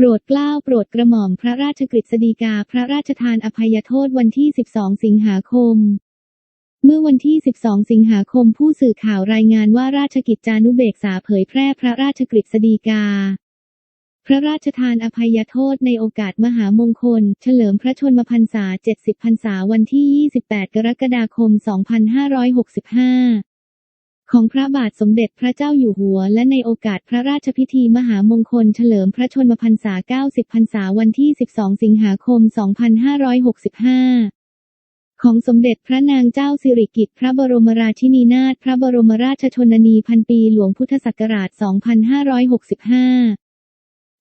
โปรดเกล้าโปรดกระหม่อมพระราชกฤษฎีกาพระราชทานอภัยโทษวันที่ 12 สิงหาคม เมื่อวันที่ 12 สิงหาคมผู้สื่อข่าวรายงานว่าราชกิจจานุเบกษาเผยแพร่พระราชกฤษฎีกา พระราชทานอภัยโทษในโอกาสมหามงคล เฉลิมพระชนมพรรษา 70 พรรษาวันที่ 28 กรกฎาคม 2565 ของพระบาทสมเด็จพระเจ้าอยู่หัว และในโอกาสพระราชพิธีมหามงคลเฉลิมพระชนมพรรษา 90 พรรษาวันที่ 12 สิงหาคม 2565ของสมเด็จพระนางเจ้าสิริกิติ์พระบรมราชินีนาถพระบรมราชชนนีพันปีหลวงพุทธศักราช 2565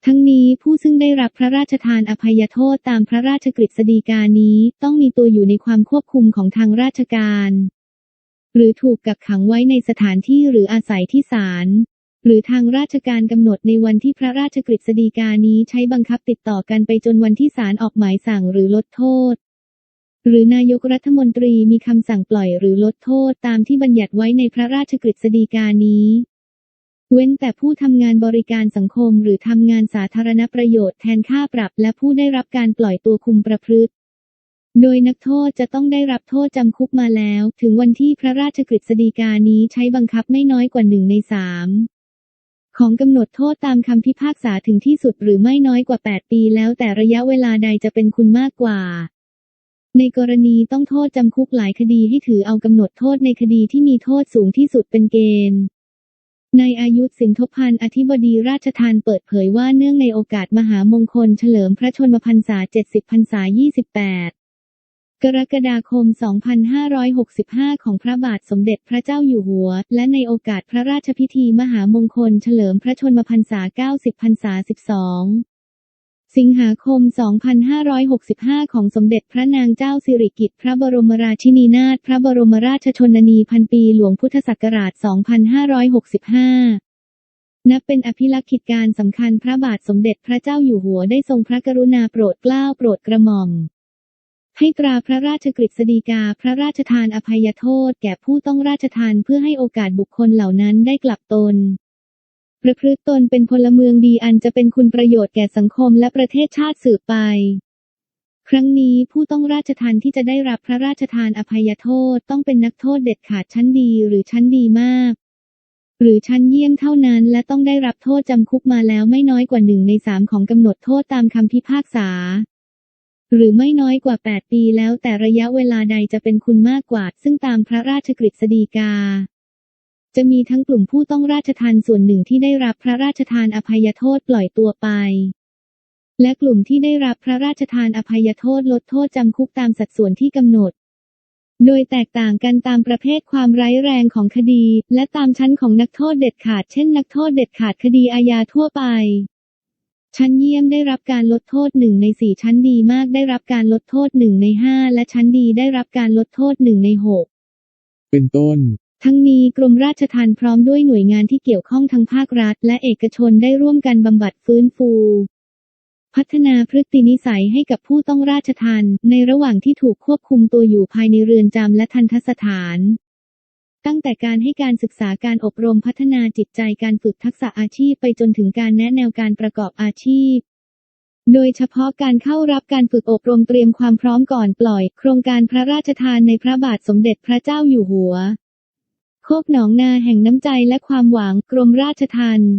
ทั้งนี้ผู้ซึ่งได้รับพระราชทานอภัยโทษตามพระราชกฤษฎีกานี้ ต้องมีตัวอยู่ในความควบคุมของทางราชการ หรือถูกกักขังไว้ในสถานที่หรืออาศัยที่ศาลหรือทางราชการกำหนดในวันที่พระราชกฤษฎีกานี้ใช้บังคับติดต่อกันไปจนวันที่ศาลออกหมายสั่งหรือลดโทษ หรือนายกรัฐมนตรีมีคำสั่งปล่อยหรือลดโทษตามที่บัญญัติไว้ในพระราชกฤษฎีกานี้ เว้นแต่ผู้ทำงานบริการสังคมหรือทำงานสาธารณประโยชน์แทนค่าปรับและผู้ได้รับการปล่อยตัวคุมประพฤติ โดยนักโทษจะต้องได้รับโทษจำคุกมาแล้ว ถึงวันที่พระราชกฤษฎีกานี้ใช้บังคับไม่น้อยกว่าหนึ่งในสามของกำหนดโทษตามคำพิพากษาถึงที่สุดหรือไม่น้อยกว่า 8 ปีแล้วแต่ระยะเวลาใดจะเป็นคุณมากกว่า ในกรณีต้องโทษจำคุกหลายคดีให้ถือเอากำหนดโทษในคดีที่มีโทษสูงที่สุดเป็นเกณฑ์ในอายุสินทพันธ์อธิบดีราชทานเปิดเผยว่าเนื่องในโอกาสมหามงคลเฉลิมพระชนมพรรษา 70 พรรษา 28 กรกฎาคม 2565 ของพระบาทสมเด็จพระเจ้าอยู่หัว และในโอกาสพระราชพิธีมหามงคลเฉลิมพระชนมพรรษา 90 พรรษา 12 สิงหาคม 2565 ของสมเด็จพระนางเจ้าสิริกิติ์พระบรมราชินีนาถพระบรมราชชนนีพันปีหลวงพุทธศักราช 2565นับเป็นอภิลักษิตการสำคัญพระบาทสมเด็จพระเจ้าอยู่หัวได้ทรงพระกรุณาโปรดเกล้าโปรดกระหม่อม ให้ตราพระราชกฤษฎีกาพระราชทานอภัยโทษแก่ผู้ต้องราชทานเพื่อให้โอกาสบุคคลเหล่านั้นได้กลับตน ประพฤติตนเป็นพลเมืองดีอันจะเป็นคุณประโยชน์แก่สังคมและประเทศชาติสืบไป ครั้งนี้ผู้ต้องราชทานที่จะได้รับพระราชทานอภัยโทษต้องเป็นนักโทษเด็ดขาดชั้นดีหรือชั้นดีมาก หรือชั้นเยี่ยมเท่านั้นและต้องได้รับโทษจำคุกมาแล้วไม่น้อยกว่าหนึ่งในสามของกำหนดโทษตามคำพิพากษา หรือไม่น้อยกว่า 8 ปีแล้วแต่ระยะเวลาใดจะเป็นคุณมากกว่า ซึ่งตามพระราชกฤษฎีกา จะมีทั้งกลุ่มผู้ต้องราชทานส่วนหนึ่งที่ได้รับพระราชทานอภัยโทษปล่อยตัวไป และกลุ่มที่ได้รับพระราชทานอภัยโทษลดโทษจำคุกตามสัดส่วนที่กำหนด โดยแตกต่างกันตามประเภทความร้ายแรงของคดี และตามชั้นของนักโทษเด็ดขาด เช่น นักโทษเด็ดขาดคดีอาญาทั่วไป ชั้นเยี่ยมได้รับการลดโทษหนึ่งในสี่ชั้นดีมากได้รับการลดโทษหนึ่งในห้าและชั้นดีได้รับการลดโทษหนึ่งในหกเป็นต้น ทั้งนี้กรมราชทัณฑ์พร้อมด้วยหน่วยงานที่เกี่ยวข้องทั้งภาครัฐ และเอกชนได้ร่วมกันบำบัดฟื้นฟูพัฒนาพฤตินิสัยให้กับผู้ต้องราชทัณฑ์ในระหว่างที่ถูกควบคุมตัวอยู่ภายในเรือนจำและทันทสถาน ตั้งแต่การให้การศึกษาการอบรมพัฒนาจิตใจการฝึกทักษะอาชีพไปจนถึงการแนะแนวการประกอบอาชีพ โดยเฉพาะการเข้ารับการฝึกอบรมเตรียมความพร้อมก่อนปล่อย โครงการพระราชทานในพระบาทสมเด็จพระเจ้าอยู่หัว โคกหนองนาแห่งน้ำใจและความหวังกรมราชทัณฑ์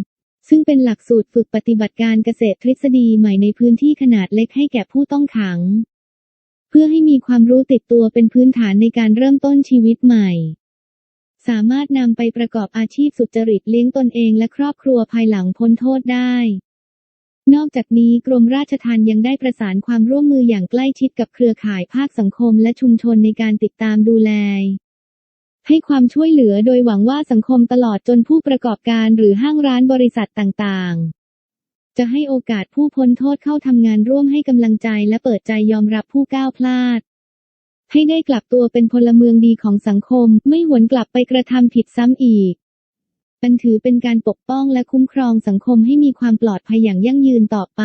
ซึ่งเป็นหลักสูตรฝึกปฏิบัติการเกษตรทฤษฎีใหม่ในพื้นที่ขนาดเล็กให้แก่ผู้ต้องขัง เพื่อให้มีความรู้ติดตัวเป็นพื้นฐานในการเริ่มต้นชีวิตใหม่ สามารถนำไปประกอบอาชีพสุจริตเลี้ยงตนเองและครอบครัวภายหลังพ้นโทษได้ นอกจากนี้กรมราชทัณฑ์ยังได้ประสานความร่วมมืออย่างใกล้ชิดกับเครือข่ายภาคสังคมและชุมชนในการติดตามดูแล ให้ความช่วยเหลือโดยหวังว่าสังคมตลอดจนผู้ประกอบการหรือห้างร้านบริษัทต่างๆจะให้โอกาสผู้พ้นโทษเข้าทำงานร่วมให้กำลังใจและเปิดใจยอมรับผู้ก้าวพลาด ให้ได้กลับตัวเป็นพลเมืองดีของสังคม ไม่หวนกลับไปกระทำผิดซ้ำอีกมันถือเป็นการปกป้องและคุ้มครองสังคมให้มีความปลอดภัยอย่างยั่งยืนต่อไป